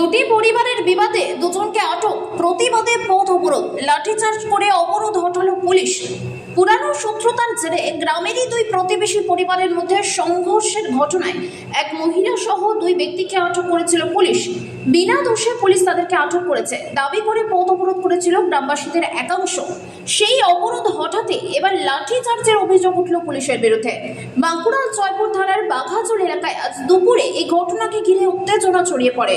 দুটি পরিবারের বিবাদে দুজনকে আটক। প্রতিবাদে পথ অবরোধ, লাঠিচার্জ করে অবরোধ হটালো পুলিশ। পুরানো শত্রুতার জেরে গ্রামেরই দুই প্রতিবেশী পরিবারের মধ্যে সংঘর্ষের ঘটনায় এক মহিলা সহ দুই ব্যক্তিকে আটক করেছিল পুলিশ। বিনা দোষে পুলিশ তাদেরকে আটক করেছে। দাবি করে পথ অবরোধ করেছিল গ্রামবাসীদের একাংশ। সেই অবরোধ হঠাতে এবার লাঠিচার্জের অভিযোগ উঠল পুলিশের বিরুদ্ধে। বাঁকুড়া জয়পুর থানার বাঘাচল এলাকায় আজ দুপুরে এই ঘটনাকে ঘিরে উত্তেজনা ছড়িয়ে পড়ে।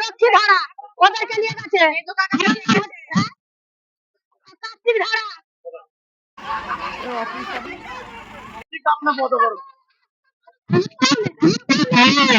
লক্ষ্মী ভাড়া, ওদেরকে নিয়ে গেছে। কার্তিক ভাড়া। ছেলে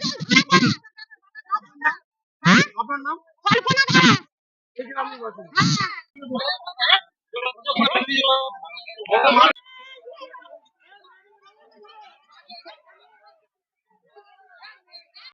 আপনার নাম? কল্পনা বলছেন হ্যাঁ।